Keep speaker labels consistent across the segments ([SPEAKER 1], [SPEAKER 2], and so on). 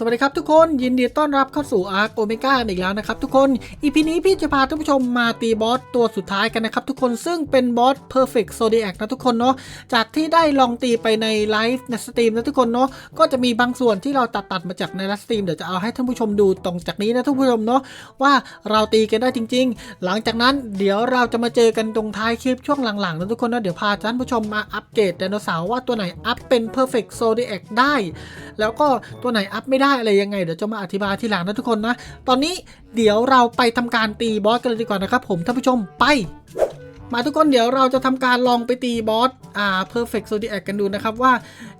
[SPEAKER 1] สวัสดีครับทุกคนยินดีต้อนรับเข้าสู่อาร์คโอเมก้าอีกแล้วนะครับทุกคนอีพีนี้พี่จะพาท่านผู้ชมมาตีบอสตัวสุดท้ายกันนะครับทุกคนซึ่งเป็นบอส Perfect Zodiac นะทุกคนเนาะจากที่ได้ลองตีไปในไลฟ์ในสตรีมนะทุกคนเนาะก็จะมีบางส่วนที่เราตัดตัดมาจากในไลฟ์สตรีมเดี๋ยวจะเอาให้ท่านผู้ชมดูตรงจากนี้นะท่านผู้ชมเนาะว่าเราตีกันได้จริง ๆ หลังจากนั้นเดี๋ยวเราจะมาเจอกันตรงท้ายคลิปช่วงหลังๆนะทุกคนนะเดี๋ยวพาท่านผู้ชมมาอัปเกรดไดโนเสาร์ว่าตัวไหนอัพเป็น Perfect Zodiac ได้ แล้วก็ตัวไหนอัพไม่ได้อะไรยังไงเดี๋ยวจะมาอธิบายทีหลังนะทุกคนนะ ตอนนี้เดี๋ยวเราไปทำการตีบอสกันเลยดีกว่านะครับผมท่านผู้ชมไป มาทุกคนเดี๋ยวเราจะทำการลองไปตีบอสอ่า perfect zodiac กันดูนะครับว่า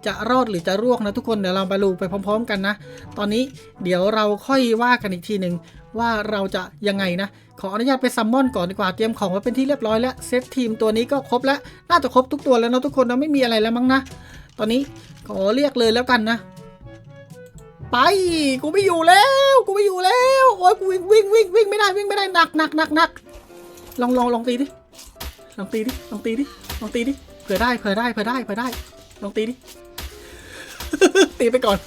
[SPEAKER 1] จะรอดหรือจะร่วงนะทุกคนเดี๋ยวเราไปดูไปพร้อม ๆ กันนะ ตอนนี้เดี๋ยวเราค่อยว่ากันอีกทีหนึ่งว่าเราจะยังไงนะ ขออนุญาตไปซัมมอนก่อนดีกว่าเตรียมของไว้เป็นที่เรียบร้อยแล้วเซตทีมตัวนี้ก็ครบแล้วน่าจะครบทุกตัวแล้วนะทุกคนนะไม่มีอะไรแล้วมั้งนะตอนนี้ขอเรียกเลยแล้วกันนะ ไปกูไม่อยู่แล้ว กูไม่อยู่แล้วโอ้ยกูวิ่งวิ่งวิ่งวิ่งไม่ได้วิ่งไม่ได้หนักหนักหนักหนักลองลองลองตีดิลองตีดิลองตีดิลองตีดิเผื่อได้เผื่อได้เผื่อได้เผื่อได้ลองตีดิตีไปก่อน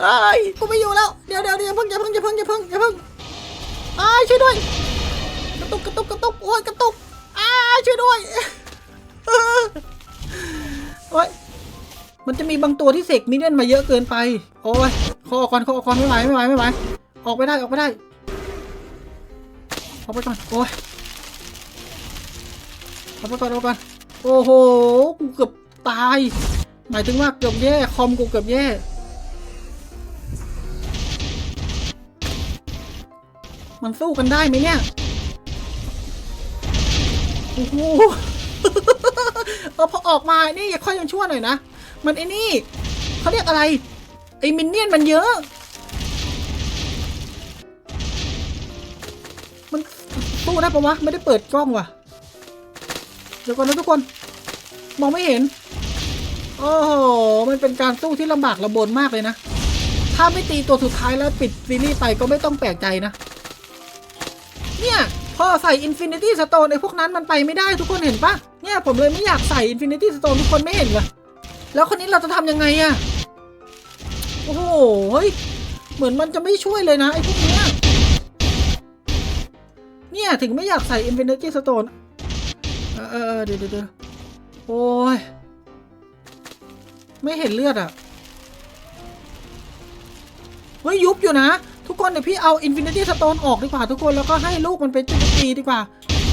[SPEAKER 1] ไอ้กูไม่อยู่แล้วเดี๋ยวเดี๋ยวเดี๋ยวเพิ่งอย่าเพิ่งอย่าเพิ่งอย่าเพิ่งอย่าเพิ่งไอ้าช่วยด้วยกระตุกกระตุกกระตุกโอ้ยกระตุกอ้าช่วยด้วยโอ้ย มันจะมีบางตัวที่เสกมิเนียนมาเยอะเกินไป โอ้ยขอออกก่อนขอออกก่อนไม่ไหวไม่ไหวไม่ไหวออกไม่ได้ออกไม่ได้ออกไปก่อนโอ้ยออกไปก่อนออกไปก่อนโอ้โหกูเกือบตาย หมายถึงว่าเกือบแย่คอมกูเกือบแย่มันสู้กันได้ไหมเนี่ย โอ้โห เออพอออกมา นี่อย่าค่อยยังชั่วหน่อยนะ มันไอ้นี่เขาเรียกอะไร ไอ้มินเนี่ยนมันเยอะ มันสู้ได้ปะวะ ไม่ได้เปิดกล้องว่ะ เดี๋ยวก่อนนะทุกคน มองไม่เห็น โอ้โห มันเป็นการสู้ที่ลำบากลำบนมากเลยนะ ถ้าไม่ตีตัวสุดท้ายแล้วปิดซีรีส์ไปก็ไม่ต้องแปลกใจนะ เนี่ย พอใส่ Infinity Stone ไอ้พวกนั้นมันไปไม่ได้ทุกคนเห็นปะเนี่ยผมเลยไม่อยากใส่ Infinity Stone ทุกคนไม่เห็นเหรอ แล้วคนนี้เราจะทำยังไงอะโอ้โหเฮ้ยเหมือนมันจะไม่ช่วยเลยนะไอ้พวกเนี้ยเนี่ยถึงไม่อยากใส่ Infinity Stone เออเออเออเดี๋ยวเดี๋ยวเดี๋ยวโอ้ย ไม่เห็นเลือดอะเฮ้ย ยุบอยู่นะ ทุกคนเดี๋ยวพี่เอา Infinity Stone ออกดีกว่าทุกคนแล้วก็ให้ลูกมันไปตีดีกว่า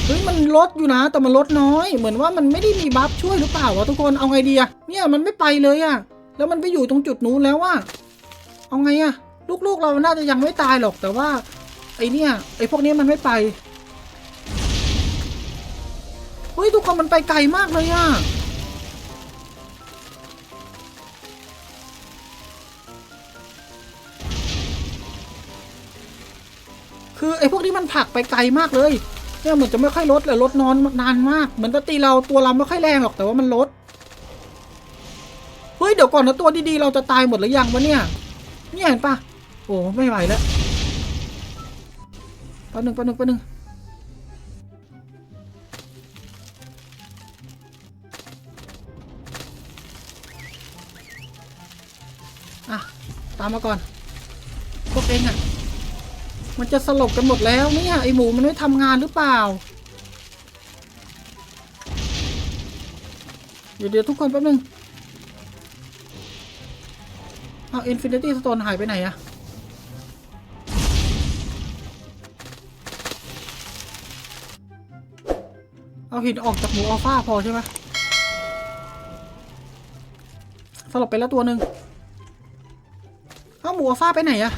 [SPEAKER 1] เฮ้ยมันลดอยู่นะ แต่มันลดน้อย เหมือนว่ามันไม่ได้มีบัฟช่วยหรือเปล่าวะทุกคนเอาไงดีอะเนี่ยมันไม่ไปเลยอะแล้วมันไปอยู่ตรงจุดนู้นแล้วว่าเอาไงอะลูกๆเราน่าจะยังไม่ตายหรอกแต่ว่า ไอเนี่ยไอพวกนี้มันไม่ไปเฮ้ยทุกคนมันไปไกลมากเลยอะคือไอพวกนี้มันผลักไปไกลมากเลย เนี่ยเหมือนจะไม่ค่อยลดเลยลดนอนนานมากเหมือนจะตีเราตัวเราไม่ค่อยแรงหรอกแต่ว่ามันลดเฮ้ยเดี๋ยวก่อนนะตัวดีๆเราจะตายหมดหรือยังวะเนี่ยเนี่ยเห็นปะโอ้ไม่ไหวแล้วแป๊บนึงแป๊บนึงแป๊บนึงอะตามมาก่อนพวกเองอะ มันจะสลบกันหมดแล้วเนี่ยไอหมูมันไม่ทำงานหรือเปล่า เดี๋ยวเดี๋ยวทุกคนแป๊บนึงเอาอินฟินิตี้สโตนหายไปไหนอะเอาหินออกจากหมูอัลฟาพอใช่ไหมสลบไปแล้วตัวหนึ่งเอาหมูอัลฟาไปไหนอะ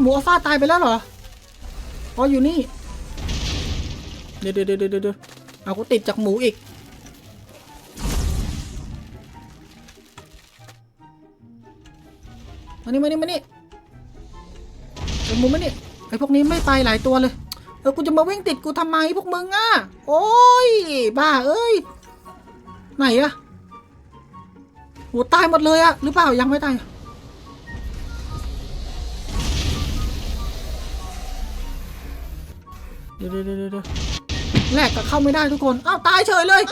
[SPEAKER 1] หมูอัลฟาตายไปแล้วเหรอ อ๋ออยู่นี่ เดี๋ยวเดี๋ยวเดี๋ยวเดี๋ยวเอากูติดจากหมูอีก มานี่มานี่มานี่ไอ้หมูมานี่ไอ้พวกนี้ไม่ไปหลายตัวเลย เออกูจะมาวิ่งติดกูทำไมพวกมึงอะ โอ้ย บ้าเอ้ย ไหนอะโหตายหมดเลยอะหรือเปล่ายังไม่ตาย เดี๋ยวเดี๋ยวเดี๋ยวแลกก็เข้าไม่ได้ทุกคน อ้าวตายเฉยเลย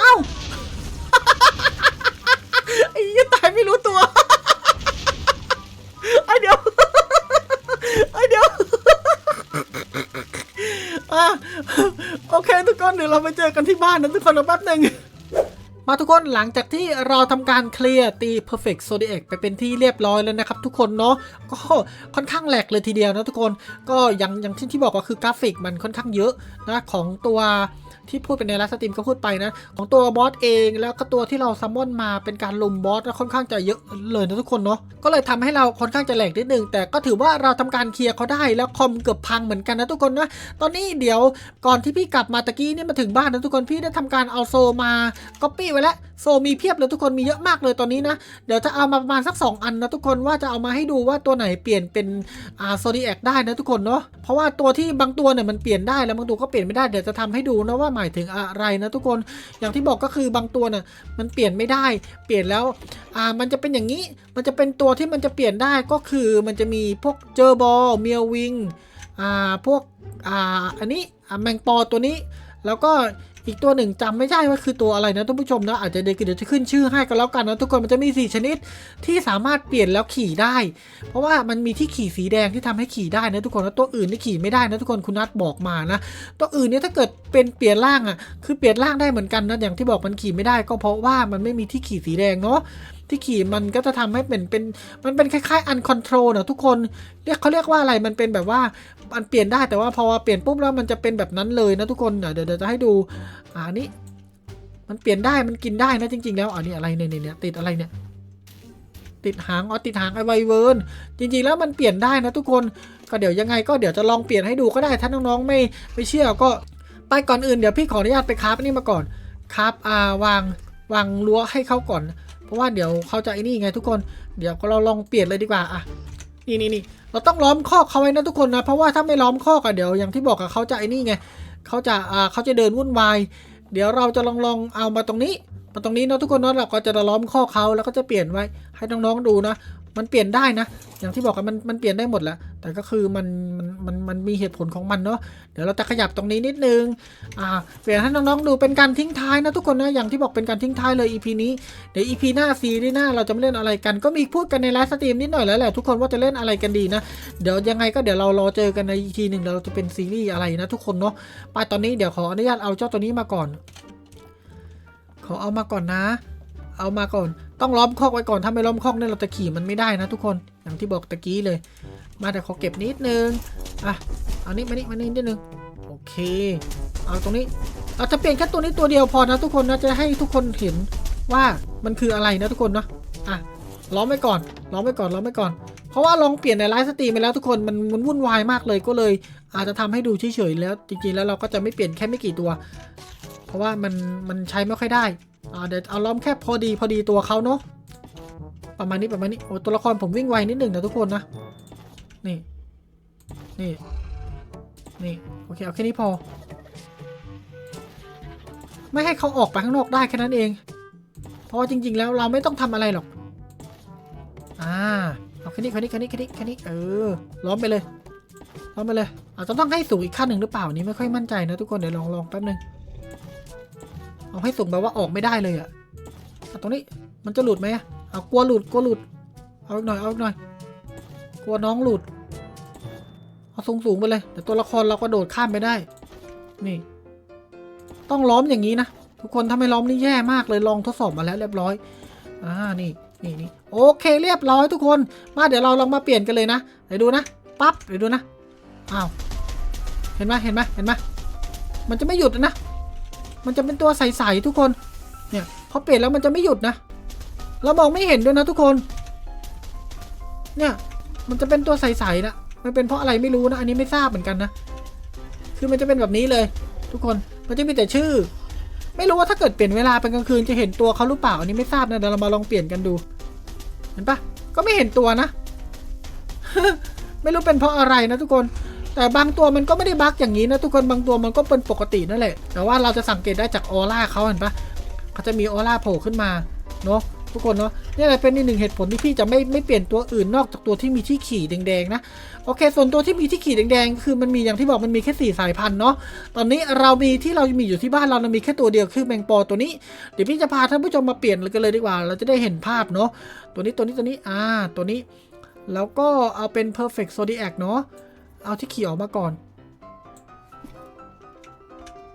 [SPEAKER 1] เอ้าไอ้ยังตายไม่รู้ตัวไอ้เดี๋ยวไอ้เดี๋ยวโอเคทุกคนเดี๋ยวเราไปเจอกันที่บ้านนะทุกคนแป๊บหนึ่ง มาทุกคนหลังจากที่เราทำการเคลียร์ตี perfect zodiac ไปเป็นที่เรียบร้อยแล้วนะครับทุกคนเนาะก็ค่อนข้างแหลกเลยทีเดียวนะทุกคนก็อย่างอย่างที่ที่บอกก็คือกราฟิกมันค่อนข้างเยอะนะของตัว ที่พูดไปในไลฟ์สตรีมก็พูดไปนะ ของตัวบอสเองแล้วก็ตัวที่เราซัมมอนมาเป็นการลุมบอสแล้วค่อนข้างจะเยอะเลยนะทุกคนเนาะก็เลยทำให้เราค่อนข้างจะแหลกนิดนึง แต่ก็ถือว่าเราทำการเคลียร์เขาได้แล้วคอมเกือบพังเหมือนกันนะทุกคนนะตอนนี้เดี๋ยวก่อนที่พี่กลับมาตะกี้นี่มาถึงบ้านนะทุกคนพี่ได้ทำการเอาโซมาก๊อปปี้ไว้แล้วโซมีเพียบเลยทุกคนมีเยอะมากเลยตอนนี้นะเดี๋ยวจะเอามาประมาณสัก 2 อันนะทุกคนว่าจะเอามาให้ดูว่าตัวไหนเปลี่ยนเป็นอ่าโซดีแอคได้นะทุกคนเนาะเพราะว่าตัวที่บางตัวเนี่ยมันเปลี่ยนได้แล้วบางตัวก็เปลี่ยนไม่ได้เดี๋ยวจะทำให้ดูนะว่าหมายถึงอะไรนะทุกคน อย่างที่บอกก็คือบางตัวนะ่ะมันเปลี่ยนไม่ได้ เปลี่ยนแล้ว อ่า มันจะเป็นอย่างนี้ มันจะเป็นตัวที่มันจะเปลี่ยนได้ก็คือมันจะมีพวกเจอบอลเมียววิง อ่า พวก อ่า อันนี้อ่าแมงปอตัวนี้ แล้วก็อีกตัวหนึ่งจำไม่ได้ว่าคือตัวอะไรนะท่านผู้ชมนะอาจจะเดี๋ยวเดี๋ยวจะขึ้นชื่อให้ก็แล้วกันนะทุกคนมันจะมี 4 ชนิดที่สามารถเปลี่ยนแล้วขี่ได้ เพราะว่ามันมีที่ขี่สีแดงที่ทำให้ขี่ได้นะทุกคนแล้วตัวอื่นนี่ขี่ไม่ได้นะทุกคนคุณนัทบอกมานะตัวอื่นเนี่ยถ้าเกิดเป็นเปลี่ยนร่างอะคือเปลี่ยนร่างได้เหมือนกันนะอย่างที่บอกมันขี่ไม่ได้ ก็เพราะว่ามันไม่มีที่ขี่สีแดงเนาะ ที่ขี่มันก็จะทำให้เป็นเป็นมันเป็นคล้ายๆ uncontrol นะทุกคนเรียกเขาเรียกว่าอะไรมันเป็นแบบว่ามันเปลี่ยนได้แต่ว่าพอเปลี่ยนปุ๊บแล้วมันจะเป็นแบบนั้นเลยนะทุกคนเดี๋ยวเดี๋ยวจะให้ดูอ่านี่มันเปลี่ยนได้มันกินได้นะจริง ๆ แล้วอันนี้อะไรเนี่ยเนี่ยเนี่ยติดอะไรเนี่ยติดหางอ๋อติดหางไอไวเวิร์นจริง ๆ แล้วมันเปลี่ยนได้นะทุกคนก็เดี๋ยวยังไงก็เดี๋ยวจะลองเปลี่ยนให้ดูก็ได้ถ้าน้องๆไม่ไม่เชื่อก็ไปก่อนอื่นเดี๋ยวพี่ขออนุญาตไปคราฟอันนี่มาก่อนคราฟอ่าวางวางรั้วให้เขาก่อน เพราะว่าเดี๋ยวเขาจะไอ้นี่ไงทุกคน เดี๋ยวก็เราลองเปลี่ยนเลยดีกว่าอะนี่นี่นี่เราต้องล้อมคอกเขาไว้นะทุกคนนะ เพราะว่าถ้าไม่ล้อมคอกอะเดี๋ยวอย่างที่บอกอะเขาจะไอ้นี่ไงเขาจะอ่าเขาจะเดินวุ่นวาย เดี๋ยวเราจะลองลองเอามาตรงนี้มาตรงนี้เนาะทุกคนเนาะเราก็จะล้อมข้อเขาแล้วก็จะเปลี่ยนไว้ให้น้องๆดูนะ มันเปลี่ยนได้นะ อย่างที่บอกกันมันมันเปลี่ยนได้หมดแหละแต่ก็คือมันมันมันมันมีเหตุผลของมันเนาะ เดี๋ยวเราจะขยับตรงนี้นิดนึง อ่า เปลี่ยนให้น้องๆดูเป็นการทิ้งท้ายนะทุกคนนะ อย่างที่บอกเป็นการทิ้งท้ายเลย EP นี้ เดี๋ยว EP หน้าซีรีส์หน้าเราจะไม่เล่นอะไรกัน ก็มีพูดกันในไลฟ์สตรีมนิดหน่อยแล้วแหละทุกคนว่าจะเล่นอะไรกันดีนะ เดี๋ยวยังไงก็เดี๋ยวเรารอเจอกันใน EP หนึ่งเราจะเป็นซีรีส์อะไรนะทุกคนเนาะ ไปตอนนี้เดี๋ยวขออนุญาตเอาเจ้าตัวนี้มาก่อน ขอเอามาก่อนนะ เอามาก่อน ต้องล้อมคอกไว้ก่อนถ้าไม่ล้อมคอกเนี่ยเราจะขี่มันไม่ได้นะทุกคนอย่างที่บอกตะกี้เลย มาแต่ขอเก็บนิดนึงอะเอานี้มานี่มานี่นิดนึงโอเค เอาตรงนี้เราจะเปลี่ยนแค่ตัวนี้ตัวเดียวพอนะทุกคนนะจะให้ทุกคนเห็นว่ามันคืออะไรนะทุกคนเนาะอะล้อมไว้ก่อนล้อมไว้ก่อนล้อมไว้ก่อน เพราะว่าลองเปลี่ยนในไลฟ์สตรีมไปแล้วทุกคนมันมันวุ่นวายมากเลยก็เลย อาจจะทำให้ดูเฉยๆแล้วจริงๆแล้วเราก็จะไม่เปลี่ยนแค่ไม่กี่ตัว เพราะว่ามันมันใช้ไม่ค่อยได้ อ่าเดี๋ยวเอาล้อมแค่พอดีพอดีตัวเขาเนาะประมาณนี้ประมาณนี้โอ้ตัวละครผมวิ่งไวนิดหนึ่งนะทุกคนนะนี่นี่นี่โอเคเอาแค่นี้พอ ไม่ให้เขาออกไปข้างนอกได้แค่นั้นเอง เพราะว่าจริง ๆ แล้วเราไม่ต้องทำอะไรหรอกอ่าเอาแค่นี้แค่นี้แค่นี้แค่นี้แค่นี้เออล้อมไปเลยล้อมไปเลยอาจจะต้องให้สูงอีกขั้นหนึ่งหรือเปล่านี่ไม่ค่อยมั่นใจนะทุกคนเดี๋ยวลองลองแป๊บนึง เอาให้สูงแบบว่าออกไม่ได้เลยอะตรงนี้มันจะหลุดไหมเอากลัวหลุดกลัวหลุด เอาอีกหน่อยเอาอีกหน่อย กลัวน้องหลุด เอาสูงสูงไปเลยเดี๋ยวตัวละครเราก็โดดข้ามไปได้ นี่ ต้องล้อมอย่างนี้นะทุกคนถ้าไม่ล้อมนี่แย่มากเลยลองทดสอบมาแล้วเรียบร้อย อ่านี่นี่นี่โอเคเรียบร้อยทุกคน มาเดี๋ยวเราลองมาเปลี่ยนกันเลยนะเดี๋ยวดูนะปั๊บเดี๋ยวดูนะอ้าวเห็นไหมเห็นไหมเห็นไหมมันจะไม่หยุดนะ มันจะเป็นตัวใสๆทุกคน เนี่ยพอเปลี่ยนแล้วมันจะไม่หยุดนะ เรามองไม่เห็นด้วยนะทุกคน เนี่ย มันจะเป็นตัวใสๆนะ มันเป็นเพราะอะไรไม่รู้นะ อันนี้ไม่ทราบเหมือนกันนะ คือมันจะเป็นแบบนี้เลย ทุกคน มันจะมีแต่ชื่อ ไม่รู้ว่าถ้าเกิดเปลี่ยนเวลาเป็นกลางคืนจะเห็นตัวเขาหรือเปล่า อันนี้ไม่ทราบนะ เดี๋ยวเรามาลองเปลี่ยนกันดู เห็นปะก็ไม่เห็นตัวนะ ไม่รู้เป็นเพราะอะไรนะทุกคน แต่บางตัวมันก็ไม่ได้บั๊กอย่างนี้นะทุกคนบางตัวมันก็เป็นปกตินั่นแหละ แต่ว่าเราจะสังเกตได้จากออร่าเขาเห็นปะเขาจะมีออร่าโผล่ขึ้นมาเนาะทุกคนเนาะนี่แหละเป็นอีกหนึ่งเหตุผลที่พี่จะไม่ไม่เปลี่ยนตัวอื่นนอกจากตัวที่มีที่ขี่แดงๆนะโอเค ส่วนตัวที่มีที่ขี่แดงๆคือมันมีอย่างที่บอกมันมีแค่สี่สายพันธุ์เนาะตอนนี้เรามีที่เรามีอยู่ที่บ้านเราเรามีแค่ตัวเดียวคือแมงปอตัวนี้เดี๋ยวพี่จะพาท่านผู้ชมมาเปลี่ยนกันเลยดีกว่า เราจะได้เห็นภาพเนาะตัวนี้ตัวนี้ตัวนี้อ่าตัวนี้ แล้วก็เอาเป็น perfect zodiac เนาะ เอาที่ขี่ออกมาก่อน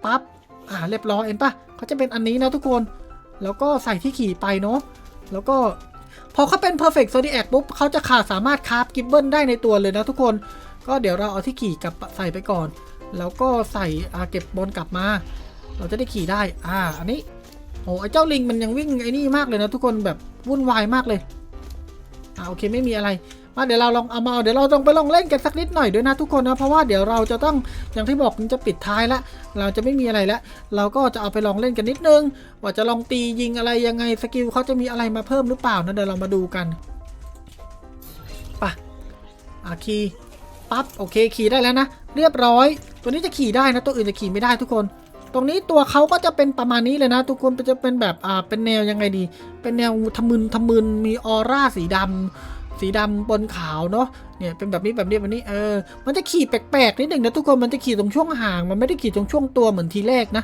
[SPEAKER 1] ปั๊บอ่าเรียบร้อยเห็นปะเขาจะเป็นอันนี้นะทุกคน แล้วก็ใส่ที่ขี่ไปเนาะแล้วก็พอเขาเป็น perfect zodiac ปุ๊บเขาจะขาดสามารถคราฟกิบเบิลได้ในตัวเลยนะทุกคน ก็เดี๋ยวเราเอาที่ขี่กลับใส่ไปก่อน แล้วก็ใส่อาเก็บบอลกลับมา เราจะได้ขี่ได้ อ่า อันนี้โอ้ไอเจ้าลิงมันยังวิ่งไอ้นี่มากเลยนะทุกคนแบบวุ่นวายมากเลย อ่าโอเคไม่มีอะไร มาเดี๋ยวเราลองเอามาเอาเดี๋ยวเราลองไปลองเล่นกันสักนิดหน่อยด้วยนะทุกคนนะเพราะว่าเดี๋ยวเราจะต้องอย่างที่บอกจะปิดท้ายละเราจะไม่มีอะไรแล้วเราก็จะเอาไปลองเล่นกันนิดนึง ว่าจะลองตียิงอะไรยังไงสกิลเขาจะมีอะไรมาเพิ่มหรือเปล่านะเดี๋ยวเรามาดูกันปะอะขี่ปั๊บโอเคขี่ได้แล้วนะ เรียบร้อย ตัวนี้จะขี่ได้นะ ตัวอื่นจะขี่ไม่ได้ทุกคน ตรงนี้ตัวเขาก็จะเป็นประมาณนี้เลยนะ ทุกคนจะเป็นแบบอ่าเป็นแนวยังไงดี เป็นแนวทะมึนทะมึนมีออร่าสีดำ สีดำบนขาวเนาะเนี่ยเป็นแบบนี้แบบนี้แบบนี้เออมันจะขี่แปลกๆนิดหนึ่งนะทุกคนมันจะขี่ตรงช่วงห่าง มันไม่ได้ขี่ตรงช่วงตัวเหมือนทีแรกนะ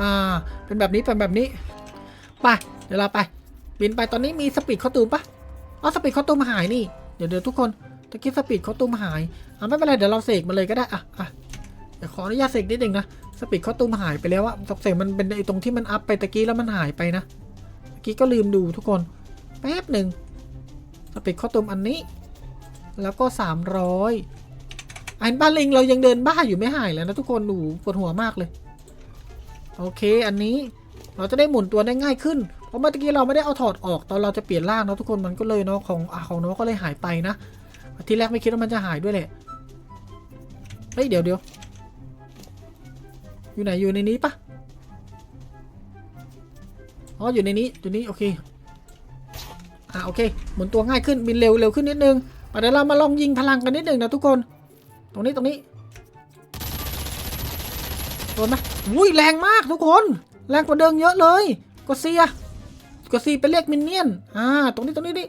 [SPEAKER 1] อ่าเป็นแบบนี้เป็นแบบนี้ไปเดี๋ยวเราไปบินไปตอนนี้มีสปีดคอตูมปะอ๋อสปีดคอตูมหายนี่เดี๋ยวเดี๋ยวทุกคนตะกี้สปีดคอตูมหายอะไม่เป็นไรเดี๋ยวเราเสกมาเลยก็ได้อะอะเดี๋ยวขออนุญาตเสกนิดหนึ่งนะสปีดคอตูมหายไปแล้วอะตกเสียงมันเป็นไอตรงที่มันอัพไปตะกี้แล้วมันหายไปนะตะกี้ก็ลืมดูทุกคนแป๊บหนึ่ง สปีดคอตูมอันนี้ แล้วก็ 300 อันบ้านลิงเรายังเดินบ้าอยู่ไม่หายแล้วนะทุกคนดูปวดหัวมากเลย โอเคอันนี้เราจะได้หมุนตัวได้ง่ายขึ้น เพราะเมื่อกี้เราไม่ได้เอาถอดออกตอนเราจะเปลี่ยนร่างเนอะทุกคนมันก็เลยเนาะของอของน้องก็เลยหายไปนะทีแรกไม่คิดว่ามันจะหายด้วยแหละเฮ้ยเดี๋ยวเดี๋ยวอยู่ไหนอยู่ในนี้ปะอ๋ออยู่ในนี้อยู่นี้โอเค อ่าโอเคหมุนตัวง่ายขึ้นบินเร็วเร็วขึ้นนิดนึงอะเดี๋ยวเรามาลองยิงพลังกันนิดนึงนะทุกคน ตรงนี้ตรงนี้โดนไหมอุ้ยแรงมากทุกคน แรงกว่าเดิมเยอะเลยกดซียกดซีเป็นเลขมินเนี่ยนอ่าตรงนี้ตรงนี้นี่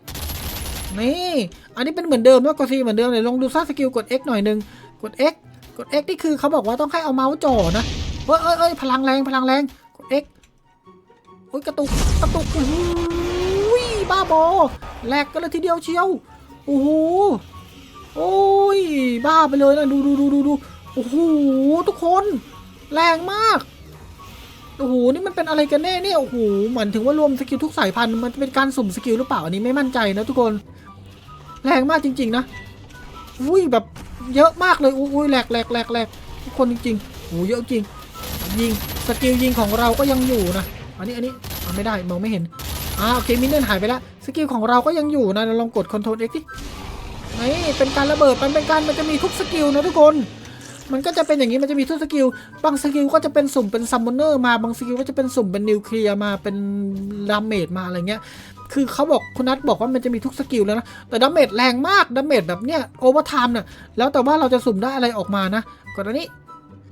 [SPEAKER 1] นี่อันนี้เป็นเหมือนเดิมนะกดซีเหมือนเดิมเลยลองดูซ่าสกิลกด X หน่อยหนึงกด X กด X นี่คือเขาบอกว่าต้องให้เอาเมาส์จ่อนะเอ้ยเอ้ยพลังแรงพลังแรงกด X โอ้ยกระตุกกระตุกอ้ย บอแหลกกันเลยทีเดียวเชียว โอ้โห โอ้ย บ้าไปเลยนะ ดูดูดูดูดูโอ้โห ทุกคน แรงมาก โอ้โห นี่มันเป็นอะไรกันแน่เนี่ย โอ้โห เหมือนถึงว่ารวมสกิลทุกสายพันธุ์ มันจะเป็นการสุ่มสกิลหรือเปล่า อันนี้ไม่มั่นใจนะทุกคน แรงมากจริง ๆ นะ อุ้ยแบบเยอะมากเลย อุ้ยแหลกแหลกแหลกแหลกทุกคนจริงๆโอ้เยอะจริง ยิง สกิลยิงของเราก็ยังอยู่นะ อันนี้อันนี้ไม่ได้มองไม่เห็น อ่าโอเคมินเนี่ยนหายไปแล้วสกิลของเราก็ยังอยู่นะเราลองกด Ctrl X ดินี่เป็นการระเบิดมันเป็นการมันจะมีทุกสกิลนะทุกคน มันก็จะเป็นอย่างนี้มันจะมีทุกสกิลบางสกิลก็จะเป็นสุ่มเป็นซัมมอนเนอร์มาบางสกิลก็จะเป็นสุ่มเป็นนิวเคลียร์มาเป็นดาเมจมาอะไรเงี้ยคือเขาบอกคุณนัทบอกว่ามันจะมีทุกสกิลแล้วนะ แต่ดาเมจแรงมากดาเมจแบบเนี้ยโอเวอร์ไทม์เนี่ยแล้วแต่ว่าเราจะสุ่มได้อะไรออกมานะกดอันนี้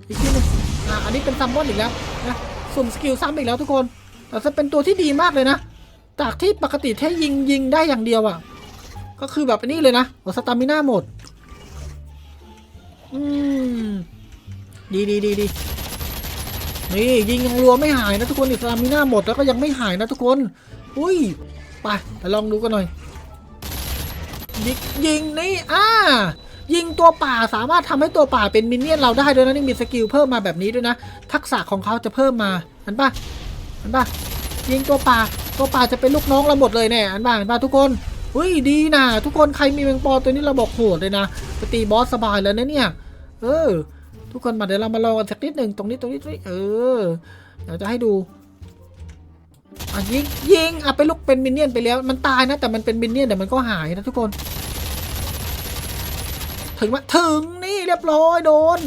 [SPEAKER 1] อีกทีหนึงอ่าอันนี้เป็นซัมมอนอีกแล้วนะสุ่มสกิลซ้ำอีกแล้วทุกคนแต่จะเป็นตัวที่ดีมากเลยนะ จากที่ปกติแค่ยิงยิงได้อย่างเดียวอะ่ะ ก็คือแบบนี้เลยนะโอ้สตามิน่าหมด อืม ดีดีดีดีนี่ยิงยังรัวไม่หายนะทุกคนอิสลามิน่าหมดแล้วก็ยังไม่หายนะทุกคน อุ้ย ไปไปลองดูกันหน่อย ยิงยิงนี่อ่ายิงตัวป่าสามารถทำให้ตัวป่าเป็นมินเนี่ยนเราได้ด้วยนะนี่มีสกิลเพิ่มมาแบบนี้ด้วยนะ ทักษะของเขาจะเพิ่มมาอันป่ะอันป่ะยิงตัวป่า ตัวป่าจะเป็นลูกน้องเราหมดเลยเนี่ยอันป่ะอันป่ะทุกคนเฮ้ยดีนะทุกคนใครมีแมงปอตัวนี้เราบอกโหดเลยนะไปตีบอสสบายแล้วนะเนี่ย เออ ทุกคนมาเดี๋ยวเรามาลองกันสักนิดหนึ่งตรงนี้ตรงนี้ตรงนี้เออเดี๋ยวจะให้ดูอะยิงยิงอะไปลูกเป็นมินเนี่ยนไปแล้วมันตายนะ แต่มันเป็นมินเนี่ยนแต่มันก็หายนะทุกคน ถึงไหมถึงนี่เรียบร้อยโดน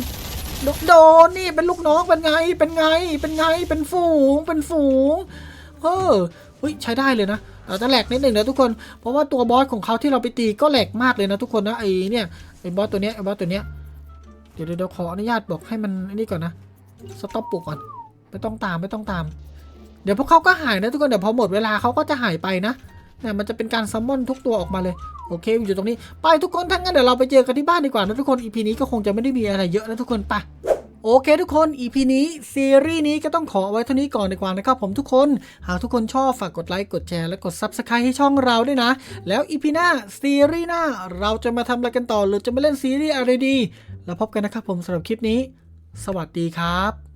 [SPEAKER 1] โดโดนนี่เป็นลูกน้องเป็นไงเป็นไงเป็นไงเป็นฝูงเป็นฝูง เออเฮ้ยใช้ได้เลยนะแต่จะแหลกนิดหนึ่งนะทุกคน เพราะว่าตัวบอสของเขาที่เราไปตีก็แหลกมากเลยนะทุกคนนะไอ้เนี่ยไอ้บอสตัวเนี้ยไอ้บอสตัวเนี้ยเดี๋ยวเดี๋ยวขออนุญาตบอกให้มันนี่ก่อนนะสต็อปปลุกก่อนไม่ต้องตามไม่ต้องตาม เดี๋ยวพวกเขาก็หายนะทุกคนเดี๋ยวพอหมดเวลาเขาก็จะหายไปนะเนี่ยมันจะเป็นการซัมมอนทุกตัวออกมาเลยโอเคอยู่ตรงนี้ไปทุกคนทั้างนั้นเดี๋ยวเราไปเจอกันที่บ้านดีกว่านะทุกคน EP นี้ก็คงจะไม่ได้มีอะไรเยอะนะทุกคนไป โอเคทุกคน EP นี้ซีรีส์นี้ก็ต้องขอเอาไว้เท่านี้ก่อนดีกว่านะครับผมทุกคน หากทุกคนชอบฝากกดไลค์ กดแชร์ และกด Subscribe ให้ช่องเราด้วยนะ แล้ว EP หน้าซีรีส์หน้าเราจะมาทำอะไรกันต่อหรือจะมาเล่นซีรีส์อะไรดี แล้วพบกันนะครับผมสำหรับคลิปนี้ สวัสดีครับ